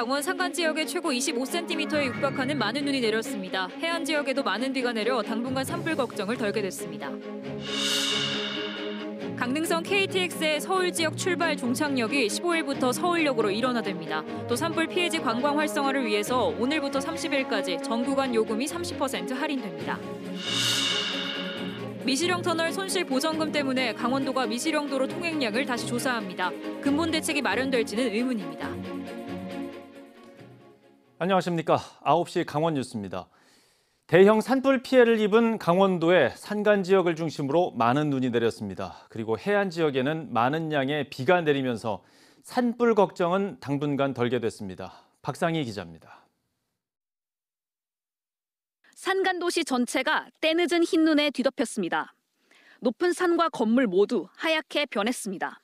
강원 산간 지역에 최고 25cm에 육박하는 많은 눈이 내렸습니다. 해안 지역에도 많은 비가 내려 당분간 산불 걱정을 덜게 됐습니다. 강릉선 KTX의 서울 지역 출발 종착역이 15일부터 서울역으로 일원화됩니다. 또 산불 피해지 관광 활성화를 위해서 오늘부터 30일까지 전 구간 요금이 30% 할인됩니다. 미시령 터널 손실 보전금 때문에 강원도가 미시령도로 통행량을 다시 조사합니다. 근본 대책이 마련될지는 의문입니다. 안녕하십니까. 9시 강원 뉴스입니다. 대형 산불 피해를 입은 강원도의 산간 지역을 중심으로 많은 눈이 내렸습니다. 그리고 해안 지역에는 많은 양의 비가 내리면서 산불 걱정은 당분간 덜게 됐습니다. 박상희 기자입니다. 산간 도시 전체가 때늦은 흰눈에 뒤덮였습니다. 높은 산과 건물 모두 하얗게 변했습니다.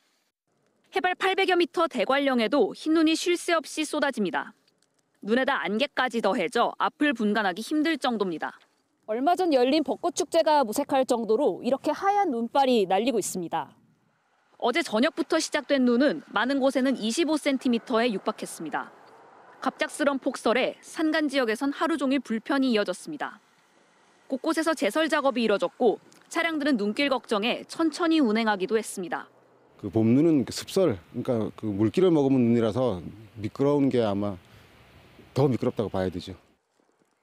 해발 800여 미터 대관령에도 흰눈이 쉴 새 없이 쏟아집니다. 눈에다 안개까지 더해져 앞을 분간하기 힘들 정도입니다. 얼마 전 열린 벚꽃 축제가 무색할 정도로 이렇게 하얀 눈발이 날리고 있습니다. 어제 저녁부터 시작된 눈은 많은 곳에는 25cm에 육박했습니다. 갑작스런 폭설에 산간 지역에선 하루 종일 불편이 이어졌습니다. 곳곳에서 제설 작업이 이뤄졌고 차량들은 눈길 걱정에 천천히 운행하기도 했습니다. 그 봄눈은 그 습설, 그러니까 그 물기를 머금은 눈이라서 미끄러운 게 아마 더 미끄럽다고 봐야 되죠.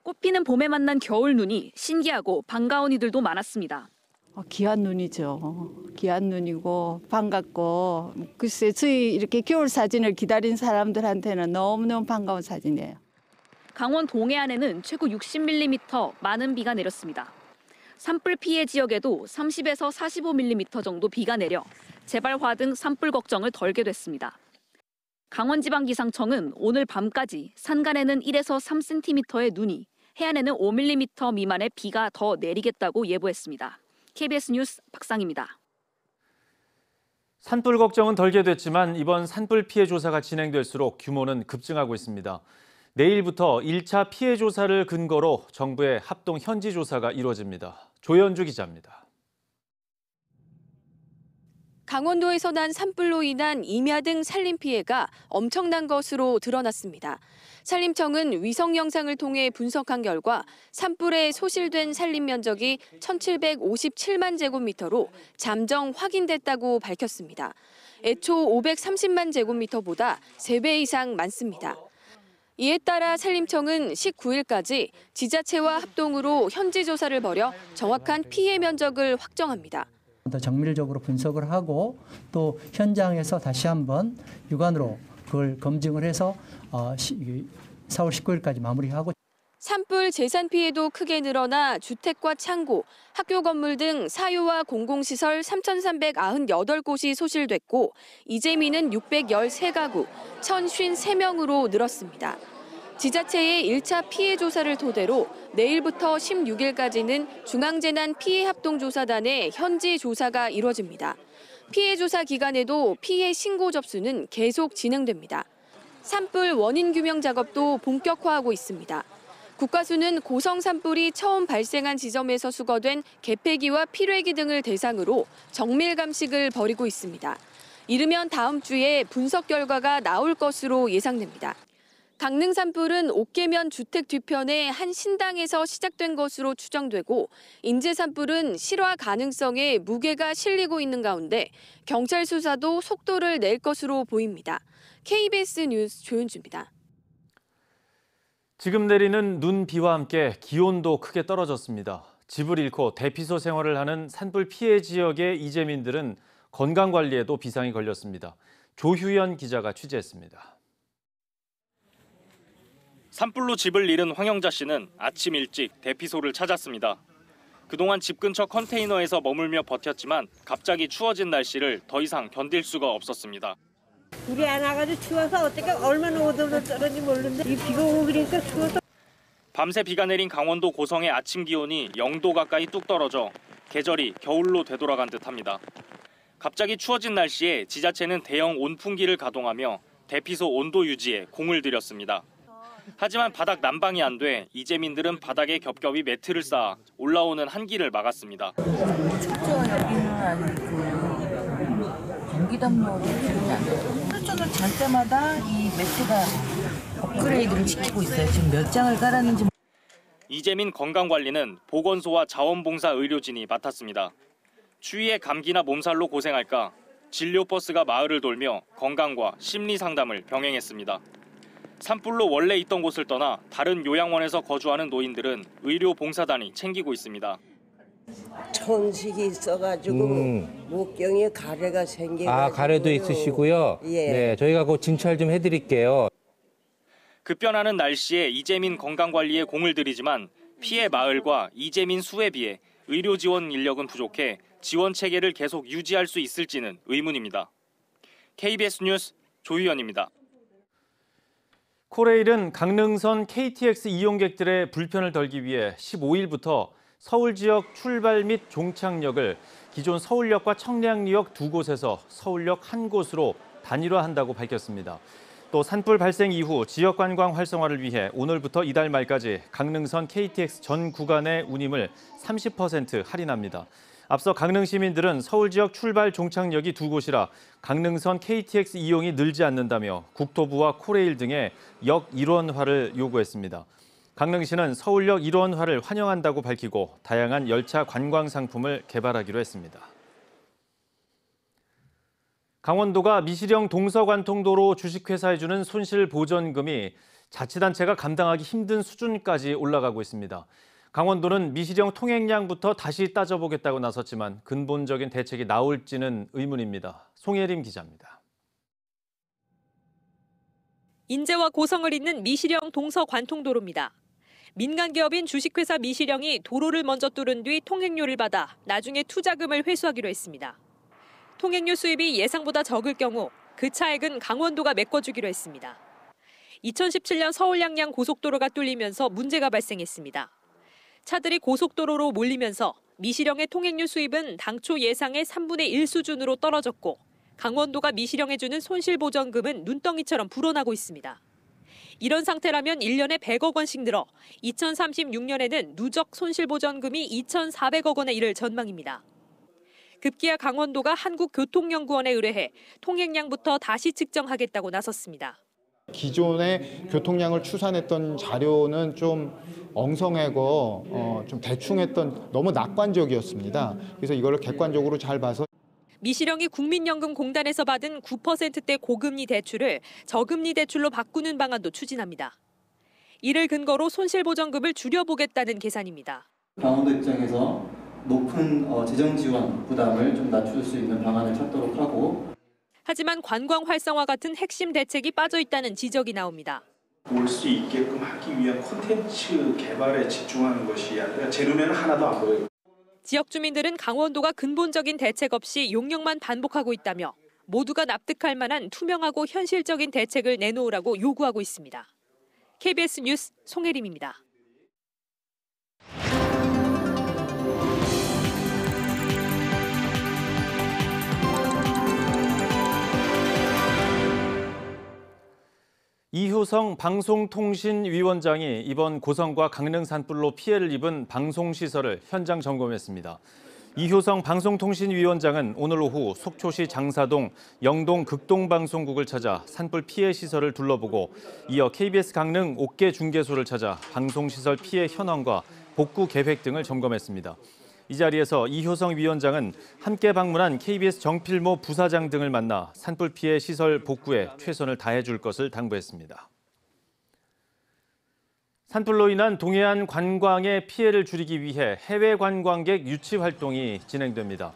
꽃피는 봄에 만난 겨울 눈이 신기하고 반가운 이들도 많았습니다. 어, 귀한 눈이죠. 귀한 눈이고 반갑고 글쎄 저희 이렇게 겨울 사진을 기다린 사람들한테는 너무너무 반가운 사진이에요. 강원 동해안에는 최고 60mm 많은 비가 내렸습니다. 산불 피해 지역에도 30에서 45mm 정도 비가 내려 재발화 등 산불 걱정을 덜게 됐습니다. 강원지방기상청은 오늘 밤까지 산간에는 1에서 3cm의 눈이, 해안에는 5mm 미만의 비가 더 내리겠다고 예보했습니다. KBS 뉴스 박상입니다. 산불 걱정은 덜게 됐지만 이번 산불 피해 조사가 진행될수록 규모는 급증하고 있습니다. 내일부터 1차 피해 조사를 근거로 정부의 합동 현지 조사가 이루어집니다. 조현주 기자입니다. 강원도에서 난 산불로 인한 임야 등 산림 피해가 엄청난 것으로 드러났습니다. 산림청은 위성 영상을 통해 분석한 결과 산불에 소실된 산림 면적이 1,757만 제곱미터로 잠정 확인됐다고 밝혔습니다. 애초 530만 제곱미터보다 3배 이상 많습니다. 이에 따라 산림청은 19일까지 지자체와 합동으로 현지 조사를 벌여 정확한 피해 면적을 확정합니다. 더 정밀적으로 분석을 하고 또 현장에서 다시 한번 육안으로 그걸 검증을 해서 4월 19일까지 마무리하고 산불 재산 피해도 크게 늘어나 주택과 창고, 학교 건물 등 사유와 공공시설 3,398곳이 소실됐고 이재민은 613가구, 1,053명으로 늘었습니다. 지자체의 1차 피해 조사를 토대로 내일부터 16일까지는 중앙재난 피해 합동조사단의 현지 조사가 이뤄집니다. 피해 조사 기간에도 피해 신고 접수는 계속 진행됩니다. 산불 원인 규명 작업도 본격화하고 있습니다. 국가수는 고성 산불이 처음 발생한 지점에서 수거된 개폐기와 필회기 등을 대상으로 정밀 감식을 벌이고 있습니다. 이르면 다음 주에 분석 결과가 나올 것으로 예상됩니다. 강릉 산불은 옥계면 주택 뒤편의 한 신당에서 시작된 것으로 추정되고 인제 산불은 실화 가능성에 무게가 실리고 있는 가운데 경찰 수사도 속도를 낼 것으로 보입니다. KBS 뉴스 조윤주입니다. 지금 내리는 눈, 비와 함께 기온도 크게 떨어졌습니다. 집을 잃고 대피소 생활을 하는 산불 피해 지역의 이재민들은 건강 관리에도 비상이 걸렸습니다. 조휴연 기자가 취재했습니다. 산불로 집을 잃은 황영자 씨는 아침 일찍 대피소를 찾았습니다. 그동안 집 근처 컨테이너에서 머물며 버텼지만 갑자기 추워진 날씨를 더 이상 견딜 수가 없었습니다. 불이 안 와가지고 추워서 어떻게 얼마나 오돌오돌 떨어지 모르는데 이 비가 오고 그러니까 추워서 밤새 비가 내린 강원도 고성의 아침 기온이 0도 가까이 뚝 떨어져 계절이 겨울로 되돌아간 듯합니다. 갑자기 추워진 날씨에 지자체는 대형 온풍기를 가동하며 대피소 온도 유지에 공을 들였습니다. 하지만 바닥 난방이 안 돼 이재민들은 바닥에 겹겹이 매트를 쌓아 올라오는 한기를 막았습니다. 춥죠 여기는 아니고 전기 담요로 기운이 안 나요. 하루 종일 잘 때마다 이 매트가 업그레이드를 시키고 있어요. 지금 몇 장을 깔았는지 이재민 건강관리는 보건소와 자원봉사 의료진이 맡았습니다. 추위에 감기나 몸살로 고생할까 진료 버스가 마을을 돌며 건강과 심리 상담을 병행했습니다. 산불로 원래 있던 곳을 떠나 다른 요양원에서 거주하는 노인들은 의료 봉사단이 챙기고 있습니다. 천식이 있어가지고 음. 목경에 가래가 생겨. 아, 가래도 있으시고요. 예. 네, 저희가 그 진찰 좀 해드릴게요. 급변하는 날씨에 이재민 건강관리에 공을 들이지만 피해 마을과 이재민 수에 비해 의료 지원 인력은 부족해 지원 체계를 계속 유지할 수 있을지는 의문입니다. KBS 뉴스 조희연입니다. 코레일은 강릉선 KTX 이용객들의 불편을 덜기 위해 15일부터 서울 지역 출발 및 종착역을 기존 서울역과 청량리역 두 곳에서 서울역 한 곳으로 단일화한다고 밝혔습니다. 또 산불 발생 이후 지역 관광 활성화를 위해 오늘부터 이달 말까지 강릉선 KTX 전 구간의 운임을 30% 할인합니다. 앞서 강릉 시민들은 서울 지역 출발 종착역이 두 곳이라 강릉선 KTX 이용이 늘지 않는다며 국토부와 코레일 등의 역 일원화를 요구했습니다. 강릉시는 서울역 일원화를 환영한다고 밝히고 다양한 열차 관광 상품을 개발하기로 했습니다. 강원도가 미시령 동서관통도로 주식회사에 주는 손실 보전금이 자치단체가 감당하기 힘든 수준까지 올라가고 있습니다. 강원도는 미시령 통행량부터 다시 따져보겠다고 나섰지만 근본적인 대책이 나올지는 의문입니다. 송혜림 기자입니다. 인제와 고성을 잇는 미시령 동서 관통도로입니다. 민간 기업인 주식회사 미시령이 도로를 먼저 뚫은 뒤 통행료를 받아 나중에 투자금을 회수하기로 했습니다. 통행료 수입이 예상보다 적을 경우 그 차액은 강원도가 메꿔주기로 했습니다. 2017년 서울 양양 고속도로가 뚫리면서 문제가 발생했습니다. 차들이 고속도로로 몰리면서 미시령의 통행료 수입은 당초 예상의 3분의 1 수준으로 떨어졌고 강원도가 미시령에 주는 손실보전금은 눈덩이처럼 불어나고 있습니다. 이런 상태라면 1년에 100억 원씩 늘어 2036년에는 누적 손실보전금이 2,400억 원에 이를 전망입니다. 급기야 강원도가 한국교통연구원에 의뢰해 통행량부터 다시 측정하겠다고 나섰습니다. 기존의 교통량을 추산했던 자료는 좀 엉성하고 어, 좀 대충했던 너무 낙관적이었습니다. 그래서 이거를 객관적으로 잘 봐서 미시령이 국민연금공단에서 받은 9%대 고금리 대출을 저금리 대출로 바꾸는 방안도 추진합니다. 이를 근거로 손실보전금을 줄여보겠다는 계산입니다. 강원도 입장에서 높은 어, 재정 지원 부담을 좀 낮출 수 있는 방안을 찾도록 하고 하지만 관광 활성화 같은 핵심 대책이 빠져 있다는 지적이 나옵니다. 올 수 있게끔 하기 위한 콘텐츠 개발에 집중하는 것이 아니라 재료면은 하나도 안 보여요. 지역 주민들은 강원도가 근본적인 대책 없이 용역만 반복하고 있다며 모두가 납득할 만한 투명하고 현실적인 대책을 내놓으라고 요구하고 있습니다. KBS 뉴스 송혜림입니다. 이효성 방송통신위원장이 이번 고성과 강릉 산불로 피해를 입은 방송시설을 현장 점검했습니다. 이효성 방송통신위원장은 오늘 오후 속초시 장사동 영동 극동방송국을 찾아 산불 피해 시설을 둘러보고 이어 KBS 강릉 옥계 중계소를 찾아 방송시설 피해 현황과 복구 계획 등을 점검했습니다. 이 자리에서 이효성 위원장은 함께 방문한 KBS 정필모 부사장 등을 만나 산불 피해 시설 복구에 최선을 다해 줄 것을 당부했습니다. 산불로 인한 동해안 관광의 피해를 줄이기 위해 해외 관광객 유치 활동이 진행됩니다.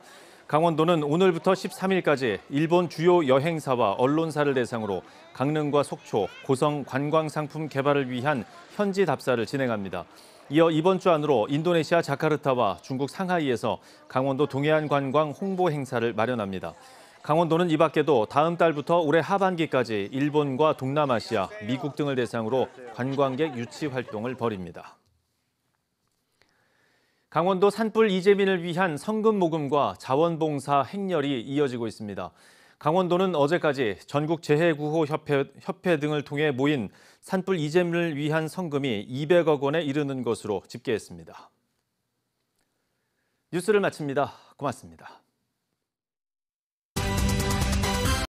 강원도는 오늘부터 13일까지 일본 주요 여행사와 언론사를 대상으로 강릉과 속초, 고성 관광 상품 개발을 위한 현지 답사를 진행합니다. 이어 이번 주 안으로 인도네시아 자카르타와 중국 상하이에서 강원도 동해안 관광 홍보 행사를 마련합니다. 강원도는 이 밖에도 다음 달부터 올해 하반기까지 일본과 동남아시아, 미국 등을 대상으로 관광객 유치 활동을 벌입니다. 강원도 산불 이재민을 위한 성금 모금과 자원봉사 행렬이 이어지고 있습니다. 강원도는 어제까지 전국 재해구호협회 협회 등을 통해 모인 산불 이재민을 위한 성금이 200억 원에 이르는 것으로 집계했습니다. 뉴스를 마칩니다. 고맙습니다.